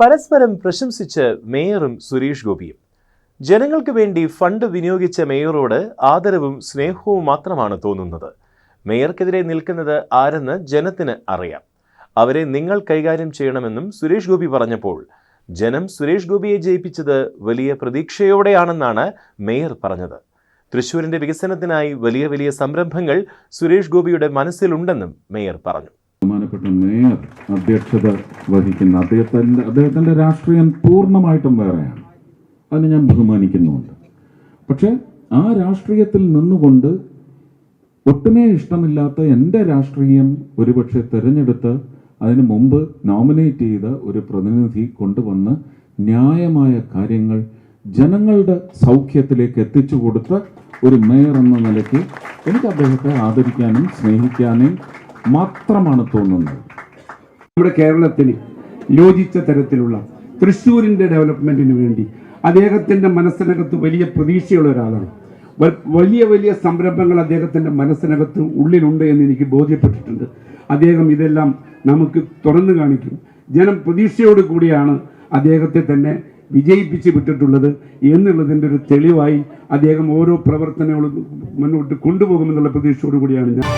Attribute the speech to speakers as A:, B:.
A: പരസ്പരം പ്രശംസിച്ച് മേയറും സുരേഷ് ഗോപിയും. ജനങ്ങൾക്ക് വേണ്ടി ഫണ്ട് വിനിയോഗിച്ച മേയറോട് ആദരവും സ്നേഹവും മാത്രമാണ് തോന്നുന്നത്. മേയർക്കെതിരെ നിൽക്കുന്നത് ആരെന്ന് ജനത്തിന് അറിയാം. അവരെ നിങ്ങൾ കൈകാര്യം ചെയ്യണമെന്നും സുരേഷ് ഗോപി പറഞ്ഞപ്പോൾ ജനം സുരേഷ് ഗോപിയെ ജയിപ്പിച്ചത് വലിയ പ്രതീക്ഷയോടെയാണെന്നാണ് മേയർ പറഞ്ഞത്. തൃശൂരിന്റെ വികസനത്തിനായി വലിയ വലിയ സംരംഭങ്ങൾ സുരേഷ് ഗോപിയുടെ മനസ്സിലുണ്ടെന്നും മേയർ പറഞ്ഞു.
B: ബഹുമാനപ്പെട്ട മേയർ അധ്യക്ഷത വഹിക്കുന്ന അദ്ദേഹത്തിന്റെ അദ്ദേഹത്തിന്റെ രാഷ്ട്രീയം പൂർണമായിട്ടും വേറെയാണ്. അതിന് ഞാൻ ബഹുമാനിക്കുന്നുമുണ്ട്. പക്ഷേ ആ രാഷ്ട്രീയത്തിൽ നിന്നുകൊണ്ട് ഒട്ടുമേ ഇഷ്ടമില്ലാത്ത എന്റെ രാഷ്ട്രീയം ഒരുപക്ഷെ തിരഞ്ഞെടുത്ത് അതിന് മുമ്പ് നോമിനേറ്റ് ചെയ്ത ഒരു പ്രതിനിധി കൊണ്ടുവന്ന് ന്യായമായ കാര്യങ്ങൾ ജനങ്ങളുടെ സൗഖ്യത്തിലേക്ക് എത്തിച്ചു കൊടുത്ത ഒരു മേയർ എന്ന നിലയ്ക്ക് എനിക്ക് അദ്ദേഹത്തെ ആദരിക്കാനും സ്നേഹിക്കാനും മാത്രമാണ് തോന്നുന്നത്.
C: ഇവിടെ കേരളത്തിന് യോജിച്ച തരത്തിലുള്ള തൃശ്ശൂരിന്റെ ഡെവലപ്മെന്റിന് വേണ്ടി അദ്ദേഹത്തിന്റെ മനസ്സിനകത്ത് വലിയ പ്രതീക്ഷയുള്ള ഒരാളാണ്. വലിയ വലിയ സംരംഭങ്ങൾ അദ്ദേഹത്തിന്റെ മനസ്സിനകത്ത് ഉള്ളിലുണ്ട് എന്ന് എനിക്ക് ബോധ്യപ്പെട്ടിട്ടുണ്ട്. അദ്ദേഹം ഇതെല്ലാം നമുക്ക് തുറന്നു കാണിക്കും. ജനം പ്രതീക്ഷയോട് കൂടിയാണ് അദ്ദേഹത്തെ തന്നെ വിജയിപ്പിച്ച് വിട്ടിട്ടുള്ളത് എന്നുള്ളതിന്റെ ഒരു തെളിവായി അദ്ദേഹം ഓരോ പ്രവർത്തനങ്ങളും മുന്നോട്ട് കൊണ്ടുപോകുമെന്നുള്ള പ്രതീക്ഷയോട് കൂടിയാണ് ഞാൻ.